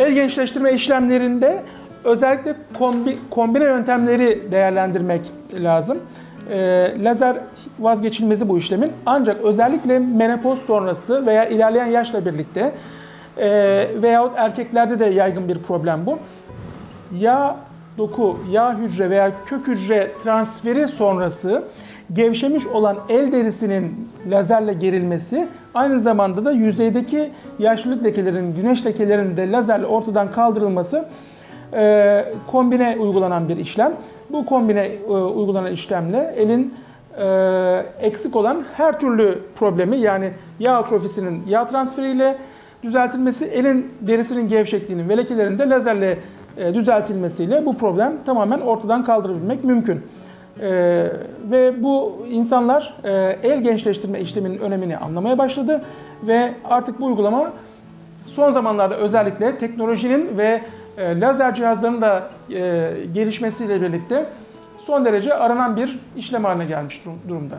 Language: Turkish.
El gençleştirme işlemlerinde özellikle kombi, kombine yöntemleri değerlendirmek lazım. E, lazer vazgeçilmezi bu işlemin. Ancak özellikle menopoz sonrası veya ilerleyen yaşla birlikte e, veyahut erkeklerde de yaygın bir problem bu. Yağ doku, yağ hücre veya kök hücre transferi sonrası gevşemiş olan el derisinin lazerle gerilmesi aynı zamanda da yüzeydeki yaşlılık lekelerinin, güneş lekelerinin de lazerle ortadan kaldırılması e, kombine uygulanan bir işlem. Bu kombine e, uygulanan işlemle elin e, eksik olan her türlü problemi yani yağ atrofisinin yağ transferiyle düzeltilmesi, elin derisinin gevşekliğinin ve lekelerin de lazerle e, düzeltilmesiyle bu problem tamamen ortadan kaldırabilmek mümkün. E, ve bu insanlar e, el gençleştirme işleminin önemini anlamaya başladı ve artık bu uygulama son zamanlarda özellikle teknolojinin ve e, lazer cihazlarının da e, gelişmesiyle birlikte son derece aranan bir işlem haline gelmiş dur- durumda.